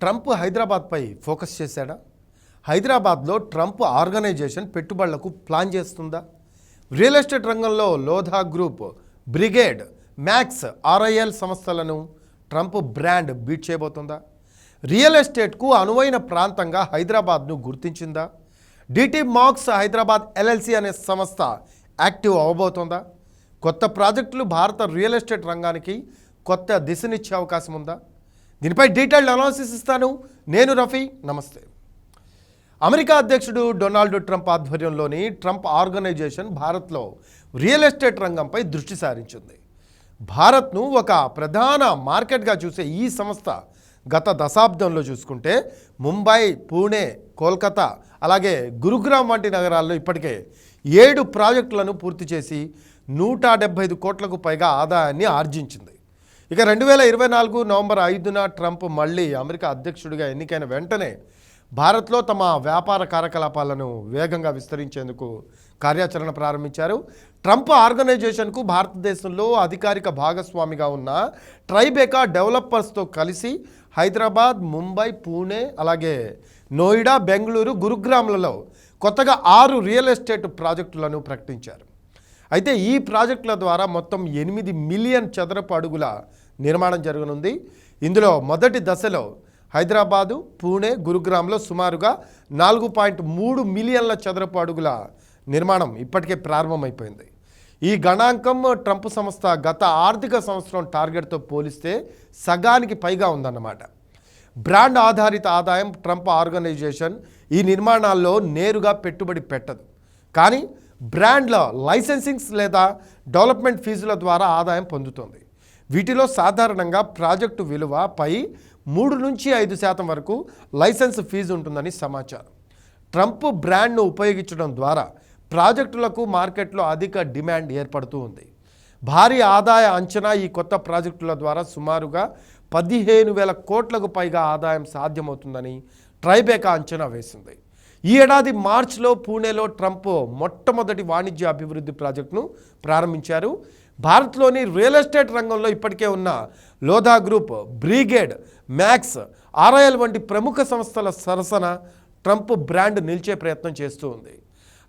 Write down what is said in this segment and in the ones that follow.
Trump హైదరాబాద్పై focus చేశాడా? హైదరాబాద్లో Trump organisation పెట్టుబడులకు ప్లాన్ చేస్తుందా? రియల్ ఎస్టేట్ రంగంలో Lodha group Brigade Max RIL సంస్థలను ట్రంప్ బ్రాండ్ బీట్ చేయబోతుందా? రియల్ ఎస్టేట్కు అనువైన ప్రాంతంగా హైదరాబాద్ను గుర్తించిందా? డిటి మాక్స్ హైదరాబాద్ ఎల్ఎల్సి అనే సంస్థ యాక్టివ్ అవ్వబోతోందా కొత్త ప్రాజెక్టులు భారత రియల్ ఎస్టేట్ రంగానికి కొత్త దిశనిచ్చే అవకాశం ఉందా దీనిపై డీటెయిల్డ్ అనాలిసిస్ ఇస్తాను. నేను రఫీ నమస్తే. అమెరికా అధ్యక్షుడు డొనాల్డ్ ట్రంప్ ఆధ్వర్యంలోని ట్రంప్ ఆర్గనైజేషన్ భారత్లో రియల్ ఎస్టేట్ రంగంపై దృష్టి సారించింది. భారత్ను ఒక ప్రధాన మార్కెట్గా చూసే ఈ సంస్థ గత దశాబ్దంలో చూసుకుంటే ముంబై పూణే కోల్కతా అలాగే గురుగ్రామ్ వంటి నగరాల్లో ఇప్పటికే ఏడు ప్రాజెక్టులను పూర్తి చేసి నూట డెబ్బై ఐదు కోట్లకు పైగా ఆదాయాన్ని ఆర్జించింది. ఇక రెండు వేల ఇరవై నాలుగు నవంబర్ ఐదున ట్రంప్ మళ్ళీ అమెరికా అధ్యక్షుడిగా ఎన్నికైన వెంటనే భారత్లో తమ వ్యాపార కార్యకలాపాలను వేగంగా విస్తరించేందుకు కార్యాచరణ ప్రారంభించారు. ట్రంప్ ఆర్గనైజేషన్కు భారతదేశంలో అధికారిక భాగస్వామిగా ఉన్న ట్రైబేకా డెవలపర్స్తో కలిసి హైదరాబాద్ ముంబై పూణే అలాగే నోయిడా బెంగళూరు గురుగ్రామ్లలో కొత్తగా ఆరు రియల్ ఎస్టేట్ ప్రాజెక్టులను ప్రకటించారు. అయితే ఈ ప్రాజెక్టుల ద్వారా మొత్తం ఎనిమిది మిలియన్ చదరపు అడుగుల నిర్మాణం జరగనుంది. ఇందులో మొదటి దశలో హైదరాబాదు పూణే గురుగ్రామ్లో సుమారుగా నాలుగు పాయింట్ మూడు మిలియన్ల చదరపు అడుగుల నిర్మాణం ఇప్పటికే ప్రారంభమైపోయింది. ఈ గణాంకం ట్రంప్ సంస్థ గత ఆర్థిక సంవత్సరం టార్గెట్తో పోలిస్తే సగానికి పైగా ఉందన్నమాట. బ్రాండ్ ఆధారిత ఆదాయం ట్రంప్ ఆర్గనైజేషన్ ఈ నిర్మాణాల్లో నేరుగా పెట్టుబడి పెట్టదు. కానీ బ్రాండ్ల లైసెన్సింగ్స్ లేదా డెవలప్మెంట్ ఫీజుల ద్వారా ఆదాయం పొందుతుంది. వీటిలో సాధారణంగా ప్రాజెక్టు విలువ పై మూడు నుంచి ఐదు శాతం వరకు లైసెన్స్ ఫీజు ఉంటుందని సమాచారం. ట్రంప్ బ్రాండ్ను ఉపయోగించడం ద్వారా ప్రాజెక్టులకు మార్కెట్లో అధిక డిమాండ్ ఏర్పడుతూ ఉంది. భారీ ఆదాయ అంచనా ఈ కొత్త ప్రాజెక్టుల ద్వారా సుమారుగా పదిహేను వేల కోట్లకు పైగా ఆదాయం సాధ్యమవుతుందని ట్రైబేకా అంచనా వేసింది. ఈ ఏడాది మార్చిలో పూణేలో ట్రంప్ మొట్టమొదటి వాణిజ్య అభివృద్ధి ప్రాజెక్టును ప్రారంభించారు. భారత్లోని రియల్ ఎస్టేట్ రంగంలో ఇప్పటికే ఉన్న Lodha group Brigade Max RIL వంటి ప్రముఖ సంస్థల సరసన ట్రంప్ బ్రాండ్ నిలిచే ప్రయత్నం చేస్తూ ఉంది.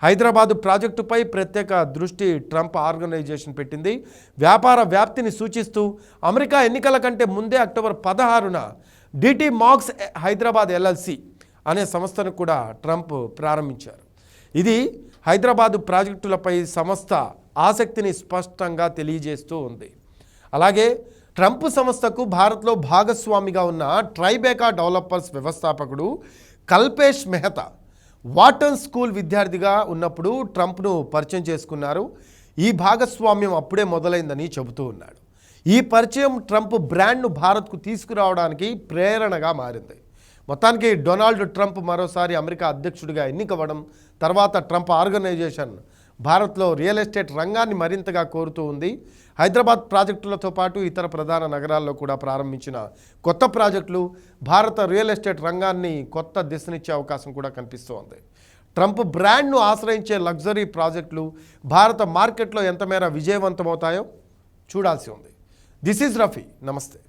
హైదరాబాదు ప్రాజెక్టుపై ప్రత్యేక దృష్టి ట్రంప్ ఆర్గనైజేషన్ పెట్టింది. వ్యాపార వ్యాప్తిని సూచిస్తూ అమెరికా ఎన్నికల కంటే ముందే అక్టోబర్ పదహారున డిటి మాక్స్ హైదరాబాద్ ఎల్ఎల్సి అనే సంస్థను కూడా ట్రంప్ ప్రారంభించారు. ఇది హైదరాబాదు ప్రాజెక్టులపై సంస్థ ఆసక్తిని స్పష్టంగా తెలియజేస్తూ ఉంది. అలాగే ట్రంప్ సంస్థకు భారత్లో భాగస్వామిగా ఉన్న ట్రైబేకా డెవలపర్స్ వ్యవస్థాపకుడు కల్పేష్ మెహతా వాటన్ స్కూల్ విద్యార్థిగా ఉన్నప్పుడు ట్రంప్ను పరిచయం చేసుకున్నారు. ఈ భాగస్వామ్యం అప్పుడే మొదలైందని చెబుతూ ఉన్నాడు. ఈ పరిచయం ట్రంప్ బ్రాండ్ను భారత్కు తీసుకురావడానికి ప్రేరణగా మారింది. మొత్తానికి డొనాల్డ్ ట్రంప్ మరోసారి అమెరికా అధ్యక్షుడిగా ఎన్నికవ్వడం తర్వాత ట్రంప్ ఆర్గనైజేషన్ భారత్లో రియల్ ఎస్టేట్ రంగాన్ని మరింతగా కోరుతూ ఉంది. హైదరాబాద్ ప్రాజెక్టులతో పాటు ఇతర ప్రధాన నగరాల్లో కూడా ప్రారంభించిన కొత్త ప్రాజెక్టులు భారత రియల్ ఎస్టేట్ రంగాన్ని కొత్త దిశనిచ్చే అవకాశం కూడా కనిపిస్తోంది. ట్రంప్ బ్రాండ్ను ఆశ్రయించే లగ్జరీ ప్రాజెక్టులు భారత మార్కెట్లో ఎంత మేర విజయవంతమవుతాయో చూడాల్సి ఉంది. This is Rafi. నమస్తే.